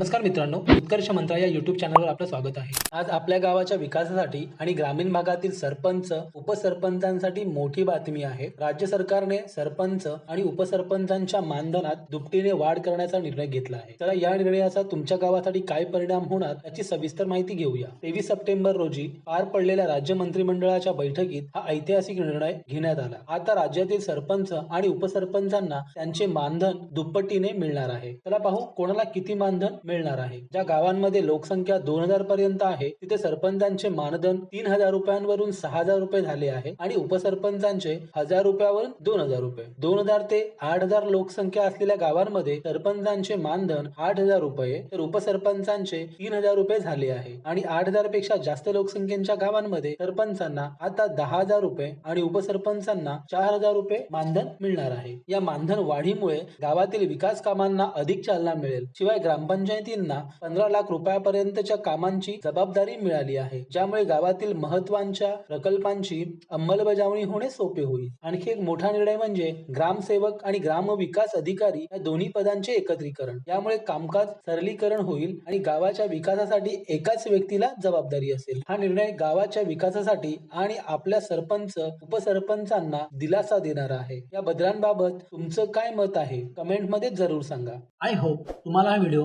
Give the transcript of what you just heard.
नमस्कार मित्रांनो उत्कर्ष मंत्रा या युट्यूब चॅनलवर आपलं स्वागत आहे. आज आपल्या गावाच्या विकासासाठी आणि ग्रामीण भागातील सरपंच उपसरपंचांसाठी मोठी बातमी आहे. राज्य सरकारने सरपंच आणि उपसरपंचांच्या मानधनात दुपटीने वाढ करण्याचा निर्णय घेतला आहे. तर या निर्णयाचा तुमच्या गावासाठी काय परिणाम होणार याची सविस्तर माहिती घेऊया. तेवीस सप्टेंबर रोजी पार पडलेल्या राज्य मंत्रिमंडळाच्या बैठकीत हा ऐतिहासिक निर्णय घेण्यात आला. आता राज्यातील सरपंच आणि उपसरपंचांना त्यांचे मानधन दुप्पटीने मिळणार आहे. चला पाहू कोणाला किती मानधन मिळणार आहे. ज्या गावांमध्ये लोकसंख्या दोन हजार पर्यंत आहे तिथे सरपंचांचे मानधन तीन हजार रुपयांवरून सहा हजार रुपये झाले आहे आणि उपसरपंचांचे हजार रुपयावरून दोन हजार रुपये. दोन हजार ते आठ हजार लोकसंख्या असलेल्या गावांमध्ये सरपंचांचे मानधन आठ हजार रुपये तर उपसरपंचांचे तीन हजार रुपये झाले आहे. आणि आठ हजारपेक्षा जास्त लोकसंख्येच्या गावांमध्ये सरपंचांना आता दहा हजार रुपये आणि उपसरपंचांना चार हजार रुपये मानधन मिळणार आहे. या मानधन वाढीमुळे गावातील विकास कामांना अधिक चालना मिळेल. शिवाय ग्रामपंचायत पंचायतींना पंधरा लाख रुपयापर्यंतच्या कामांची जबाबदारी मिळाली आहे. ज्यामुळे गावातील महत्त्वाच्या प्रकल्पांची अंमलबजावणी होणे सोपे होईल. आणखी एक मोठा निर्णय म्हणजे ग्रामसेवक आणि ग्राम विकास अधिकारी या दोन्ही पदांचे एकत्रीकरण. यामुळे कामकाज सरलीकरण होईल आणि गावाच्या विकासासाठी एकाच व्यक्तीला जबाबदारी असेल. हा निर्णय गावाच्या विकासासाठी आणि आपल्या सरपंच उपसरपंचांना दिलासा देणारा आहे. या बदलांबाबत तुमचं काय मत आहे? कमेंटमध्ये जरूर सांगा. आय होप तुम्हाला हा व्हिडिओ